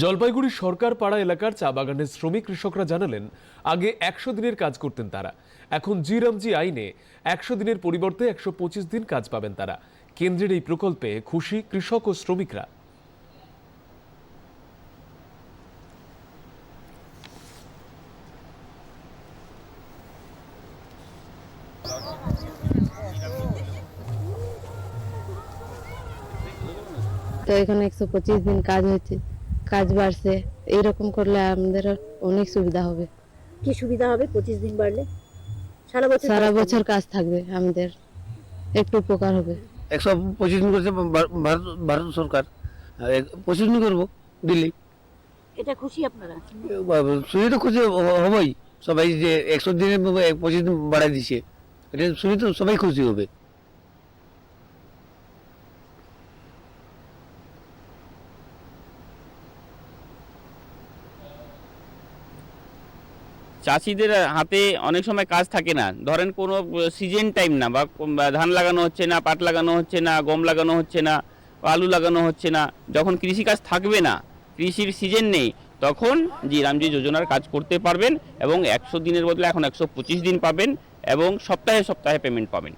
জলপাইগুড়ি সরকার পাড়া এলাকার চা বাগানের শ্রমিক কৃষকরা জানালেন, আগে একশো দিনের কাজ করতেন তারা। এখন জিরামজি আইনে একশো দিনের পরিবর্তে একশো পঁচিশ দিন কাজ পাবেন তারা। কেন্দ্রের এই প্রকল্পে খুশি কৃষক ও শ্রমিকরা। তো এখানে একশো পঁচিশ দিন কাজ হচ্ছে। কাজ বাড়ছে এইরকম করলে আমাদের অনেক সুবিধা হবে। কি সুবিধা হবে পঁচিশ দিন বাড়লে? সারা বছর সারা বছর কাজ থাকবে আমাদের। একটু উপকার হবে। একশো পঁচিশ দিন করছে ভারত ভারত সরকার। আর পঁচিশ দিন করব দিল্লি। এটা খুশি আপনারা? শুনে তো খুশি হবেই। সবাই যে একশো দিনে পঁচিশ দিন বাড়াই দিছে এটা শুনে তো সবাই খুশি হবে। চাষিদের হাতে অনেক সময় কাজ থাকে না। ধরেন কোনো সিজন টাইম না বা ধান লাগানো হচ্ছে না, পাট লাগানো হচ্ছে না, গম লাগানো হচ্ছে না, আলু লাগানো হচ্ছে না, যখন কৃষিকাজ থাকবে না, কৃষির সিজন নেই, তখন জি রামজি যোজনার কাজ করতে পারবেন এবং একশো দিনের বদলে এখন একশো পঁচিশ দিন পাবেন এবং সপ্তাহে সপ্তাহে পেমেন্ট পাবেন।